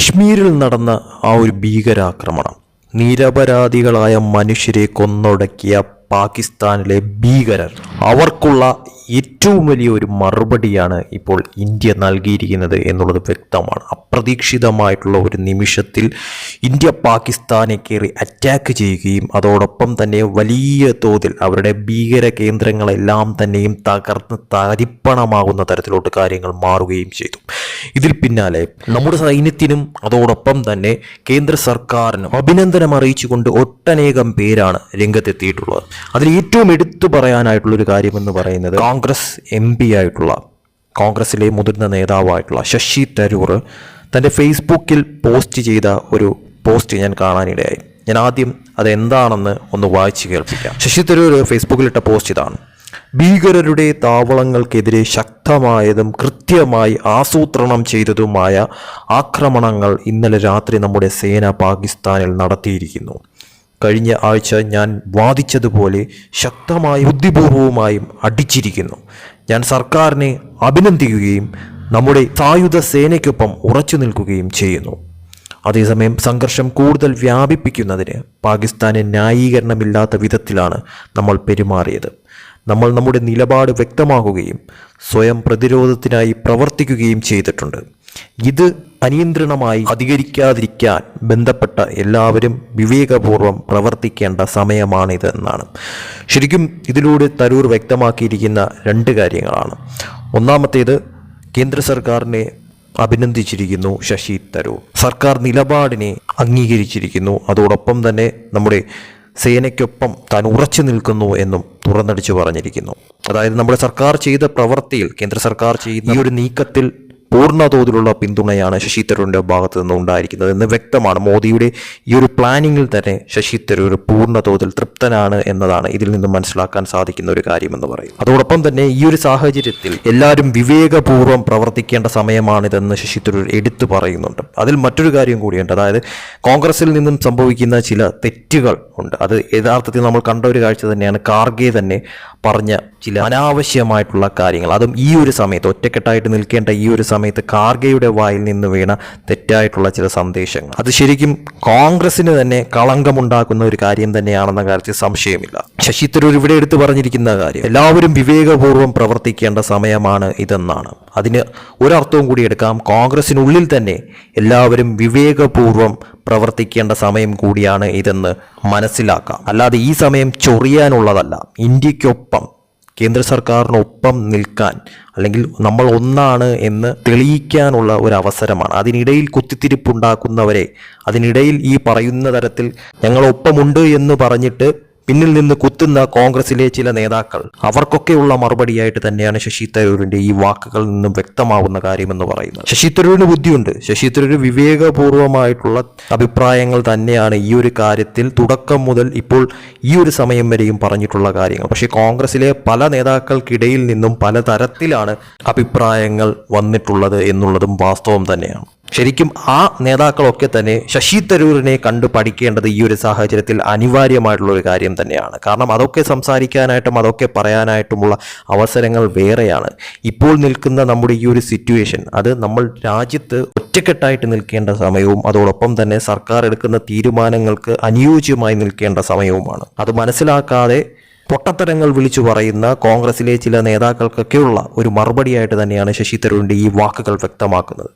കശ്മീരിൽ നടന്ന ആ ഒരു ഭീകരാക്രമണം നിരപരാധികളായ മനുഷ്യരെ കൊന്നൊടക്കിയ പാകിസ്ഥാനിലെ ഭീകരർ. അവർക്കുള്ള ഏറ്റവും വലിയൊരു മറുപടിയാണ് ഇപ്പോൾ ഇന്ത്യ നൽകിയിരിക്കുന്നത് എന്നുള്ളത് വ്യക്തമാണ്. അപ്രതീക്ഷിതമായിട്ടുള്ള ഒരു നിമിഷത്തിൽ ഇന്ത്യ പാകിസ്ഥാനെ കയറി അറ്റാക്ക് ചെയ്യുകയും അതോടൊപ്പം തന്നെ വലിയ തോതിൽ അവരുടെ ഭീകര കേന്ദ്രങ്ങളെല്ലാം തന്നെയും തകർന്ന് തരിപ്പണമാകുന്ന തരത്തിലോട്ട് കാര്യങ്ങൾ മാറുകയും ചെയ്തു. ഇതിൽ പിന്നാലെ നമ്മുടെ സൈന്യത്തിനും അതോടൊപ്പം തന്നെ കേന്ദ്ര സർക്കാരിനും അഭിനന്ദനം അറിയിച്ചുകൊണ്ട് ഒട്ടനേകം പേരാണ് രംഗത്തെത്തിയിട്ടുള്ളത്. അതിൽ ഏറ്റവും എടുത്തു പറയാനായിട്ടുള്ള ഒരു കാര്യമെന്ന് പറയുന്നത് കോൺഗ്രസ് എം പി ആയിട്ടുള്ള കോൺഗ്രസിലെ മുതിർന്ന നേതാവായിട്ടുള്ള ശശി തരൂർ തന്റെ ഫേസ്ബുക്കിൽ പോസ്റ്റ് ചെയ്ത ഒരു പോസ്റ്റ് ഞാൻ കാണാനിടയായി. ഞാൻ ആദ്യം അതെന്താണെന്ന് ഒന്ന് വായിച്ചു കേൾപ്പിക്കാം. ശശി തരൂർ ഫേസ്ബുക്കിലിട്ട പോസ്റ്റ് ഇതാണ്. ഭീകരരുടെ താവളങ്ങൾക്കെതിരെ ശക്തമായതും കൃത്യമായി ആസൂത്രണം ചെയ്തതുമായ ആക്രമണങ്ങൾ ഇന്നലെ രാത്രി നമ്മുടെ സേന പാകിസ്ഥാനിൽ നടത്തിയിരിക്കുന്നു. കഴിഞ്ഞ ആഴ്ച ഞാൻ വാദിച്ചതുപോലെ ശക്തമായി ബുദ്ധിപൂർവവുമായും അടിച്ചിരിക്കുന്നു. ഞാൻ സർക്കാരിനെ അഭിനന്ദിക്കുകയും നമ്മുടെ സായുധ സേനയ്ക്കൊപ്പം ഉറച്ചു നിൽക്കുകയും ചെയ്യുന്നു. അതേസമയം സംഘർഷം കൂടുതൽ വ്യാപിപ്പിക്കുന്നതിന് പാകിസ്ഥാന് ന്യായീകരണമില്ലാത്ത വിധത്തിലാണ് നമ്മൾ പെരുമാറിയത്. നമ്മൾ നമ്മുടെ നിലപാട് വ്യക്തമാക്കുകയും സ്വയം പ്രതിരോധത്തിനായി പ്രവർത്തിക്കുകയും ചെയ്തിട്ടുണ്ട്. ഇത് അനിയന്ത്രണമായി അധികരിക്കാതിരിക്കാൻ ബന്ധപ്പെട്ട എല്ലാവരും വിവേകപൂർവം പ്രവർത്തിക്കേണ്ട സമയമാണിത് എന്നാണ്. ശരിക്കും ഇതിലൂടെ തരൂർ വ്യക്തമാക്കിയിരിക്കുന്ന രണ്ട് കാര്യങ്ങളാണ്. ഒന്നാമത്തേത് കേന്ദ്ര സർക്കാരിനെ അഭിനന്ദിച്ചിരിക്കുന്നു ശശി തരൂർ. സർക്കാർ നിലപാടിനെ അംഗീകരിച്ചിരിക്കുന്നു. അതോടൊപ്പം തന്നെ നമ്മുടെ സേനയ്ക്കൊപ്പം താൻ ഉറച്ചു നിൽക്കുന്നു എന്നും തുറന്നടിച്ചു പറഞ്ഞിരിക്കുന്നു. അതായത് നമ്മുടെ സർക്കാർ ചെയ്ത പ്രവൃത്തിയിൽ കേന്ദ്ര സർക്കാർ ചെയ്യുന്ന ഈ ഒരു നീക്കത്തിൽ പൂർണ തോതിലുള്ള പിന്തുണയാണ് ശശി തരൂരിന്റെ ഭാഗത്തു നിന്ന് ഉണ്ടായിരിക്കുന്നത് എന്ന് വ്യക്തമാണ്. മോദിയുടെ ഈ ഒരു പ്ലാനിങ്ങിൽ തന്നെ ശശി തരൂർ പൂർണ തോതിൽ തൃപ്തനാണ് എന്നതാണ് ഇതിൽ നിന്ന് മനസ്സിലാക്കാൻ സാധിക്കുന്ന ഒരു കാര്യമെന്ന് പറയും അതോടൊപ്പം തന്നെ ഈ ഒരു സാഹചര്യത്തിൽ എല്ലാവരും വിവേകപൂർവം പ്രവർത്തിക്കേണ്ട സമയമാണിതെന്ന് ശശി തരൂർ എടുത്തു പറയുന്നുണ്ട്. അതിൽ മറ്റൊരു കാര്യം കൂടിയുണ്ട്. അതായത് കോൺഗ്രസിൽ നിന്നും സംഭവിക്കുന്ന ചില തെറ്റുകൾ ഉണ്ട്. അത് യഥാർത്ഥത്തിൽ നമ്മൾ കണ്ട ഒരു കാഴ്ച തന്നെയാണ്. കാർഗെ തന്നെ പറഞ്ഞ ചില അനാവശ്യമായിട്ടുള്ള കാര്യങ്ങൾ. അതും ഈ ഒരു സമയത്ത് ഒറ്റക്കെട്ടായിട്ട് നിൽക്കേണ്ട ഈ ഒരു സമയത്ത് കാർഗയുടെ വായിൽ നിന്ന് വീണ തെറ്റായിട്ടുള്ള ചില സന്ദേശങ്ങൾ. അത് ശരിക്കും കോൺഗ്രസിന് തന്നെ കളങ്കമുണ്ടാക്കുന്ന ഒരു കാര്യം തന്നെയാണെന്ന കാര്യത്തിൽ സംശയമില്ല. ശശി തരൂർ ഇവിടെ എടുത്തു പറഞ്ഞിരിക്കുന്ന കാര്യം എല്ലാവരും വിവേകപൂർവം പ്രവർത്തിക്കേണ്ട സമയമാണ് ഇതെന്നാണ്. അതിന് ഒരർത്ഥവും കൂടി എടുക്കാം. കോൺഗ്രസിനുള്ളിൽ തന്നെ എല്ലാവരും വിവേകപൂർവം പ്രവർത്തിക്കേണ്ട സമയം കൂടിയാണ് ഇതെന്ന് മനസ്സിലാക്കാം. അല്ലാതെ ഈ സമയം ചൊറിയാനുള്ളതല്ല. ഇന്ത്യക്കൊപ്പം കേന്ദ്ര സർക്കാരിനൊപ്പം നിൽക്കാൻ അല്ലെങ്കിൽ നമ്മൾ ഒന്നാണ് എന്ന് തെളിയിക്കാനുള്ള ഒരു അവസരമാണ്. അതിനിടയിൽ കുത്തിത്തിരിപ്പുണ്ടാക്കുന്നവരെ അതിനിടയിൽ ഈ പറയുന്ന തരത്തിൽ ഞങ്ങളൊപ്പമുണ്ട് എന്ന് പറഞ്ഞിട്ട് പിന്നിൽ നിന്ന് കുത്തുന്ന കോൺഗ്രസിലെ ചില നേതാക്കൾ അവർക്കൊക്കെയുള്ള മറുപടിയായിട്ട് തന്നെയാണ് ശശി തരൂരിന്റെ ഈ വാക്കുകളിൽ നിന്നും വ്യക്തമാവുന്ന കാര്യമെന്ന് പറയുന്നത്. ശശി തരൂരിന് ബുദ്ധിയുണ്ട്. ശശി തരൂർ വിവേകപൂർവമായിട്ടുള്ള അഭിപ്രായങ്ങൾ തന്നെയാണ് ഈ ഒരു കാര്യത്തിൽ തുടക്കം മുതൽ ഇപ്പോൾ ഈ ഒരു സമയം വരെയും പറഞ്ഞിട്ടുള്ള കാര്യങ്ങൾ. പക്ഷേ കോൺഗ്രസിലെ പല നേതാക്കൾക്കിടയിൽ നിന്നും പല തരത്തിലാണ് അഭിപ്രായങ്ങൾ വന്നിട്ടുള്ളത് എന്നുള്ളതും വാസ്തവം തന്നെയാണ്. ശരിക്കും ആ നേതാക്കളൊക്കെ തന്നെ ശശി തരൂരിനെ കണ്ടു പഠിക്കേണ്ടത് ഈ ഒരു സാഹചര്യത്തിൽ അനിവാര്യമായിട്ടുള്ള ഒരു കാര്യം തന്നെയാണ്. കാരണം അതൊക്കെ സംസാരിക്കാനായിട്ടും അതൊക്കെ പറയാനായിട്ടുമുള്ള അവസരങ്ങൾ വേറെയാണ്. ഇപ്പോൾ നിൽക്കുന്ന നമ്മുടെ ഈ ഒരു സിറ്റുവേഷൻ അത് നമ്മൾ രാജ്യത്ത് ഒറ്റക്കെട്ടായിട്ട് നിൽക്കേണ്ട സമയവും അതോടൊപ്പം തന്നെ സർക്കാർ എടുക്കുന്ന തീരുമാനങ്ങൾക്ക് അനുയോജ്യമായി നിൽക്കേണ്ട സമയവുമാണ്. അത് മനസ്സിലാക്കാതെ പൊട്ടത്തരങ്ങൾ വിളിച്ചു പറയുന്ന കോൺഗ്രസിലെ ചില നേതാക്കൾക്കൊക്കെയുള്ള ഒരു മറുപടിയായിട്ട് തന്നെയാണ് ശശി തരൂരിന്റെ ഈ വാക്കുകൾ വ്യക്തമാക്കുന്നത്.